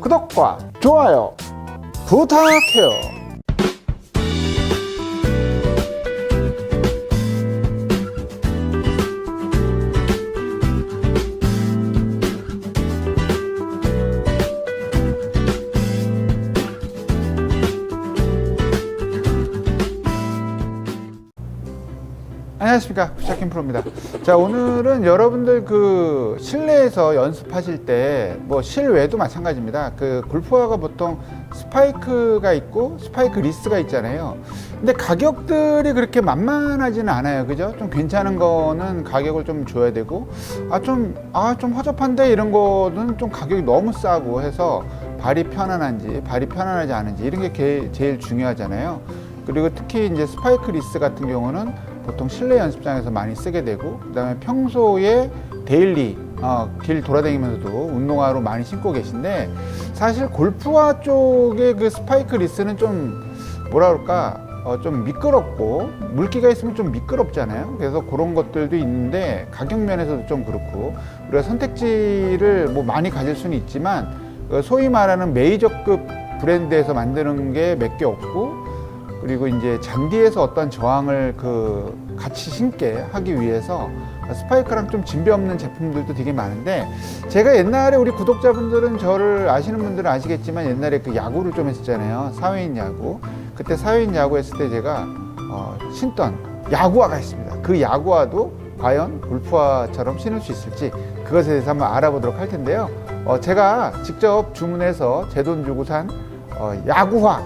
구독과 좋아요 부탁해요. 안녕하십니까 부샤킨 프로입니다. 자 오늘은 여러분들 그 실내에서 연습하실 때 뭐 실외도 마찬가지입니다. 그 골프화가 보통 스파이크가 있고 스파이크 리스가 있잖아요. 근데 가격들이 그렇게 만만하지는 않아요, 그죠? 좀 괜찮은 거는 가격을 좀 줘야 되고 아 좀 아 좀 허접한데 이런 거는 좀 가격이 너무 싸고 해서 발이 편안한지 발이 편안하지 않은지 이런 게 게- 제일 중요하잖아요. 그리고 특히 이제 스파이크 리스 같은 경우는 보통 실내 연습장에서 많이 쓰게 되고 그다음에 평소에 데일리 어, 길 돌아다니면서도 운동화로 많이 신고 계신데 사실 골프화 쪽의 그 스파이크 리스는 좀 뭐라 그럴까 어, 좀 미끄럽고 물기가 있으면 좀 미끄럽잖아요. 그래서 그런 것들도 있는데 가격 면에서도 좀 그렇고 우리가 선택지를 뭐 많이 가질 수는 있지만 어, 소위 말하는 메이저급 브랜드에서 만드는 게 몇 개 없고 그리고 이제 잔디에서 어떤 저항을 그 같이 신게 하기 위해서 스파이크랑 좀 진배 없는 제품들도 되게 많은데 제가 옛날에 우리 구독자분들은 저를 아시는 분들은 아시겠지만 옛날에 그 야구를 좀 했었잖아요. 사회인 야구. 그때 사회인 야구 했을 때 제가 어, 신던 야구화가 있습니다. 그 야구화도 과연 골프화처럼 신을 수 있을지 그것에 대해서 한번 알아보도록 할 텐데요. 어, 제가 직접 주문해서 제 돈 주고 산 어, 야구화.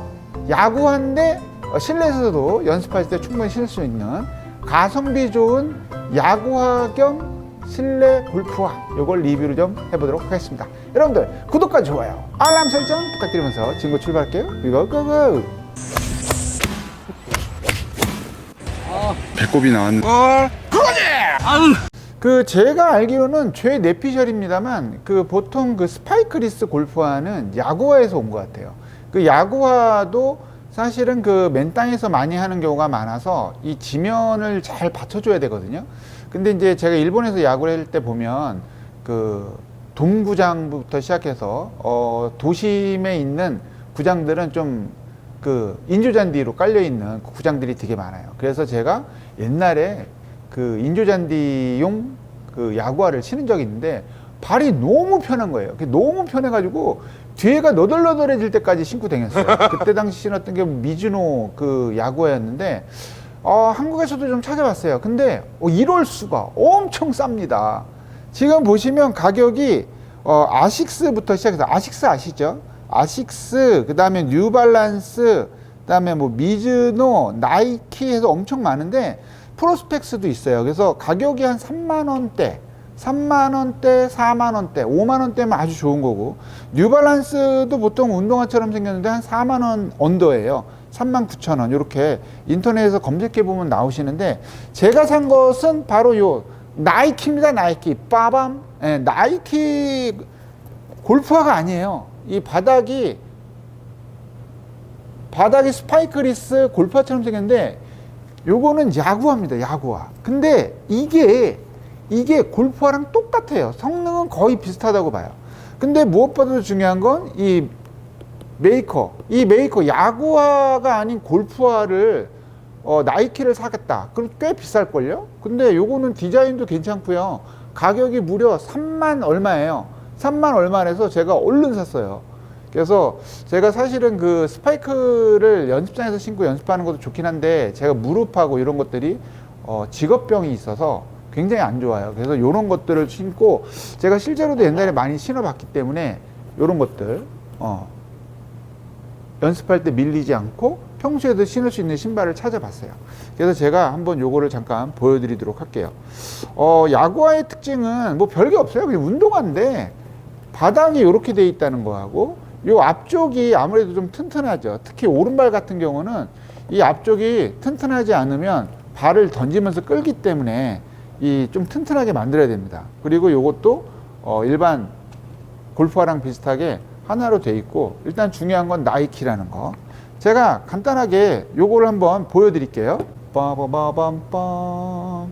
야구화인데 어, 실내에서도 연습할 때 충분히 신을 수 있는 가성비 좋은 야구화 겸 실내 골프화 이걸 리뷰를 좀 해보도록 하겠습니다. 여러분들 구독과 좋아요, 알람 설정 부탁드리면서 친구 출발할게요. 이거 고고. 배꼽이 나왔는 그 제가 알기로는 최 내피셜입니다만 그 보통 그 스파이크리스 골프화는 야구화에서 온 것 같아요. 그 야구화도 사실은 그 맨 땅에서 많이 하는 경우가 많아서 이 지면을 잘 받쳐줘야 되거든요. 근데 이제 제가 일본에서 야구를 할 때 보면 그 동구장부터 시작해서 어 도심에 있는 구장들은 좀그 인조잔디로 깔려 있는 그 구장들이 되게 많아요. 그래서 제가 옛날에 그 인조잔디용 그 야구화를 신은 적이 있는데 발이 너무 편한 거예요. 너무 편해가지고 뒤에가 너덜너덜해질 때까지 신고 다녔어요. 그때 당시 신었던 게 미즈노 그 야구화였는데 어, 한국에서도 좀 찾아봤어요. 근데 어, 이럴 수가 엄청 쌉니다. 지금 보시면 가격이 어, 아식스부터 시작해서 아식스 아시죠? 아식스, 그 다음에 뉴발란스, 그 다음에 뭐 미즈노, 나이키 해서 엄청 많은데 프로스펙스도 있어요. 그래서 가격이 한 3만 원대, 3만 원대, 4만 원대, 5만 원대면 아주 좋은 거고 뉴발란스도 보통 운동화처럼 생겼는데 한 4만 원 언더예요. 3만 9천 원 이렇게 인터넷에서 검색해 보면 나오시는데 제가 산 것은 바로 요 나이키입니다. 나이키 빠밤. 예, 나이키 골프화가 아니에요. 이 바닥이 바닥이 스파이크리스 골프화처럼 생겼는데 요거는 야구화입니다. 야구화. 근데 이게 이게 골프화랑 똑같아요. 성능은 거의 비슷하다고 봐요. 근데 무엇보다도 중요한 건 이 메이커, 이 메이커 야구화가 아닌 골프화를 어, 나이키를 사겠다. 그럼 꽤 비쌀걸요? 근데 요거는 디자인도 괜찮고요. 가격이 무려 3만 얼마예요. 3만 얼마에서 제가 얼른 샀어요. 그래서 제가 사실은 그 스파이크를 연습장에서 신고 연습하는 것도 좋긴 한데 제가 무릎하고 이런 것들이 어, 직업병이 있어서 굉장히 안 좋아요. 그래서 이런 것들을 신고 제가 실제로도 옛날에 많이 신어봤기 때문에 이런 것들 어, 연습할 때 밀리지 않고 평소에도 신을 수 있는 신발을 찾아봤어요. 그래서 제가 한번 요거를 잠깐 보여드리도록 할게요. 어, 야구화의 특징은 뭐 별게 없어요. 그냥 운동화인데 바닥이 이렇게 돼 있다는 거하고 요 앞쪽이 아무래도 좀 튼튼하죠. 특히 오른발 같은 경우는 이 앞쪽이 튼튼하지 않으면 발을 던지면서 끌기 때문에 이 좀 튼튼하게 만들어야 됩니다. 그리고 요것도 어 일반 골프화랑 비슷하게 하나로 돼 있고 일단 중요한 건 나이키라는 거. 제가 간단하게 요거를 한번 보여드릴게요. 빠바바밤빰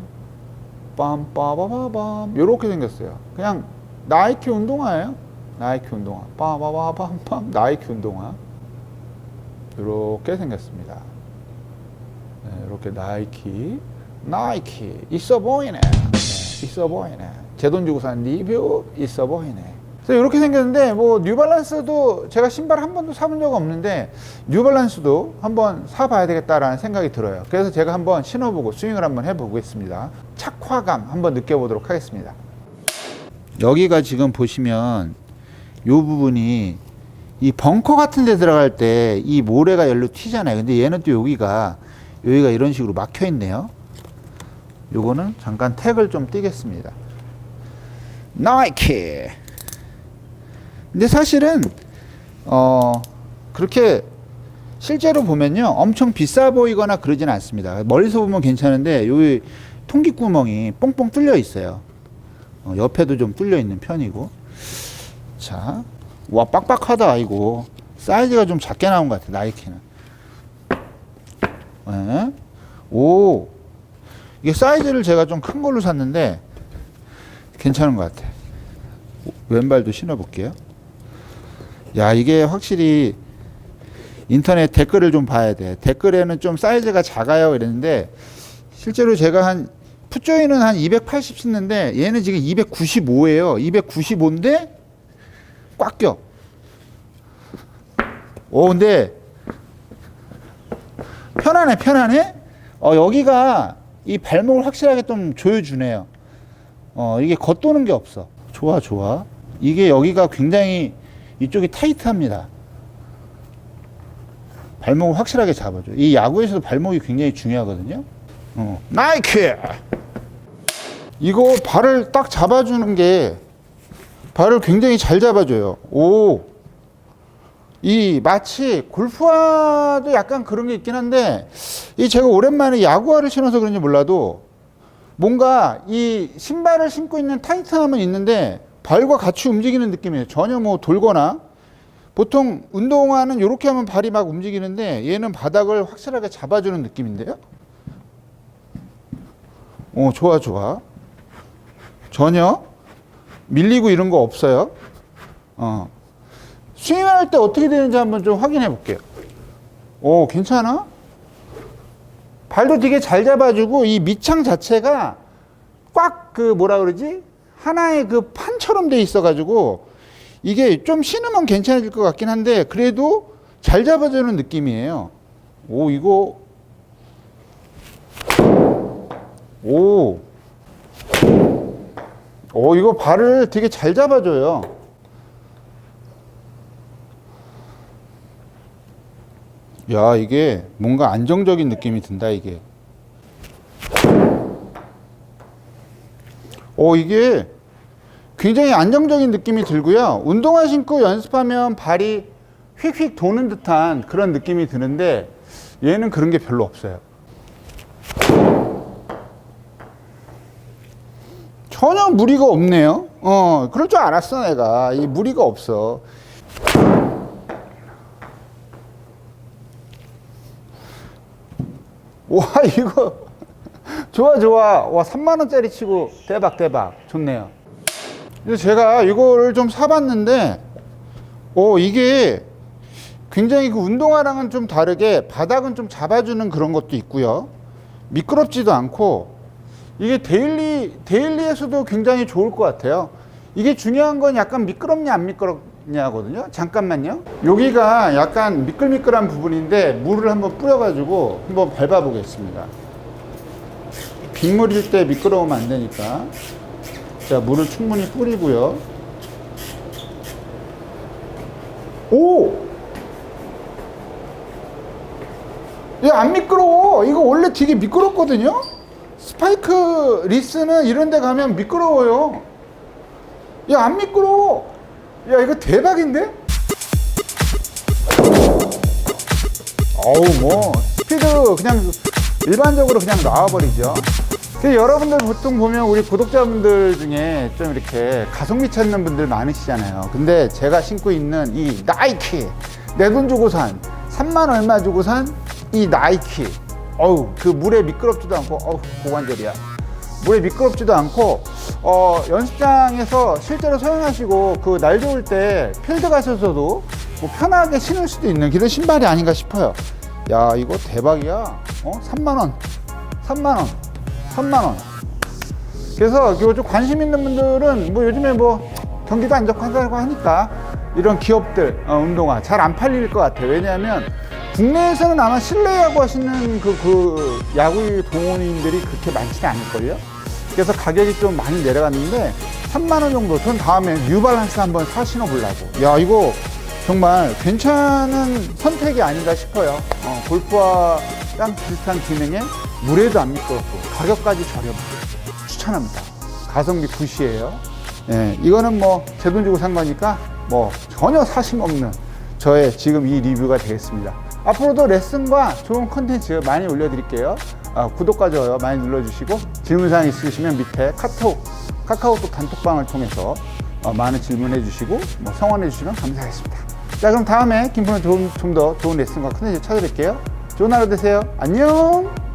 빰빠바바밤 요렇게 생겼어요. 그냥 나이키 운동화예요. 나이키 운동화. 빠바바밤빰 나이키 운동화. 이렇게 생겼습니다. 네, 이렇게 나이키, 나이키 있어 보이네. 네, 있어 보이네. 제 돈 주고 산 리뷰 있어 보이네. 그래서 이렇게 생겼는데 뭐 뉴발란스도 제가 신발 한 번도 사본 적 없는데 뉴발란스도 한번 사봐야 되겠다라는 생각이 들어요. 그래서 제가 한번 신어보고 스윙을 한번 해보겠습니다. 착화감 한번 느껴보도록 하겠습니다. 여기가 지금 보시면 이 부분이 이 벙커 같은 데 들어갈 때 이 모래가 열로 튀잖아요. 근데 얘는 또 여기가 여기가 이런 식으로 막혀 있네요. 요거는 잠깐 택을 좀 띄겠습니다. 나이키. 근데 사실은 어 그렇게 실제로 보면요 엄청 비싸 보이거나 그러진 않습니다. 멀리서 보면 괜찮은데 여기 통기구멍이 뽕뽕 뚫려 있어요. 어, 옆에도 좀 뚫려 있는 편이고. 자, 와 빡빡하다 이거 사이즈가 좀 작게 나온 것 같아 나이키는. 예? 오, 이게 사이즈를 제가 좀 큰 걸로 샀는데 괜찮은 것 같아. 왼발도 신어볼게요. 야 이게 확실히 인터넷 댓글을 좀 봐야 돼. 댓글에는 좀 사이즈가 작아요 이랬는데 실제로 제가 한 풋조이는 한 280 신는데 얘는 지금 295예요. 295인데 꽉 껴. 오 근데 편하네 편하네. 어 여기가 이 발목을 확실하게 좀 조여주네요. 어 이게 겉도는 게 없어. 좋아 좋아. 이게 여기가 굉장히 이쪽이 타이트합니다. 발목을 확실하게 잡아줘. 이 야구에서도 발목이 굉장히 중요하거든요. 어. 나이키! 이거 발을 딱 잡아주는 게 발을 굉장히 잘 잡아줘요. 오! 이 마치 골프화도 약간 그런 게 있긴 한데 이 제가 오랜만에 야구화를 신어서 그런지 몰라도 뭔가 이 신발을 신고 있는 타이트함은 있는데 발과 같이 움직이는 느낌이에요. 전혀 뭐 돌거나 보통 운동화는 이렇게 하면 발이 막 움직이는데 얘는 바닥을 확실하게 잡아주는 느낌인데요. 오 좋아 좋아. 전혀 밀리고 이런 거 없어요. 어. 스윙할 때 어떻게 되는지 한번 좀 확인해 볼게요. 오, 괜찮아? 발도 되게 잘 잡아주고 이 밑창 자체가 꽉 그 뭐라 그러지? 하나의 그 판처럼 돼 있어가지고 이게 좀 신으면 괜찮아질 것 같긴 한데 그래도 잘 잡아주는 느낌이에요. 오, 이거. 오. 오, 이거 발을 되게 잘 잡아줘요. 야, 이게 뭔가 안정적인 느낌이 든다, 이게. 어, 이게 굉장히 안정적인 느낌이 들고요. 운동화 신고 연습하면 발이 휙휙 도는 듯한 그런 느낌이 드는데 얘는 그런 게 별로 없어요. 전혀 무리가 없네요. 어, 그럴 줄 알았어, 내가. 이 무리가 없어. 와, 이거. 좋아, 좋아. 와, 3만원짜리 치고 대박, 대박. 좋네요. 제가 이거를 좀 사봤는데, 오, 이게 굉장히 그 운동화랑은 좀 다르게 바닥은 좀 잡아주는 그런 것도 있고요. 미끄럽지도 않고, 이게 데일리, 데일리에서도 굉장히 좋을 것 같아요. 이게 중요한 건 약간 미끄럽냐, 안 미끄럽 냐거든요. 잠깐만요. 여기가 약간 미끌미끌한 부분인데, 물을 한번 뿌려 가지고 한번 밟아 보겠습니다. 빗물일 때 미끄러우면 안 되니까. 자, 물을 충분히 뿌리고요. 오! 야, 안 미끄러워. 이거 원래 되게 미끄럽거든요? 스파이크 리스는 이런 데 가면 미끄러워요. 야, 안 미끄러워. 야, 이거 대박인데? 어우, 뭐, 스피드 그냥 일반적으로 그냥 나와버리죠. 그 여러분들 보통 보면 우리 구독자분들 중에 좀 이렇게 가성비 찾는 분들 많으시잖아요. 근데 제가 신고 있는 이 나이키 내 돈 주고 산 3만 얼마 주고 산 이 나이키 어우 그 물에 미끄럽지도 않고 어우 고관절이야. 물에 미끄럽지도 않고 어, 연습장에서 실제로 사용하시고 그 날 좋을 때 필드 가셔서도 뭐 편하게 신을 수도 있는 그런 신발이 아닌가 싶어요. 야 이거 대박이야. 어 3만 원, 3만 원, 3만 원. 그래서 이거 좀 관심 있는 분들은 뭐 요즘에 뭐 경기도 안 좋고 하고 하니까 이런 기업들 어, 운동화 잘 안 팔릴 것 같아요. 왜냐하면 국내에서는 아마 실내 야구 하시는 그, 그 야구 동호인들이 그렇게 많지는 않을걸요. 그래서 가격이 좀 많이 내려갔는데 3만 원 정도. 전 다음에 뉴발란스 한번 사 신어 보려고. 야 이거 정말 괜찮은 선택이 아닌가 싶어요. 어, 골프화랑 비슷한 기능에 물에도 안 미끄럽고 가격까지 저렴하고 추천합니다. 가성비 굿이에요. 예, 이거는 뭐 제 돈 주고 산 거니까 뭐 전혀 사심 없는 저의 지금 이 리뷰가 되겠습니다. 앞으로도 레슨과 좋은 컨텐츠 많이 올려드릴게요. 아, 구독과 좋아요 많이 눌러주시고 질문사항 있으시면 밑에 카톡, 카카오톡 단톡방을 통해서 어, 많은 질문해 주시고 뭐 성원해 주시면 감사하겠습니다. 자 그럼 다음에 김프로 좀더 좋은 레슨과 컨텐츠 찾아뵐게요. 좋은 하루 되세요. 안녕.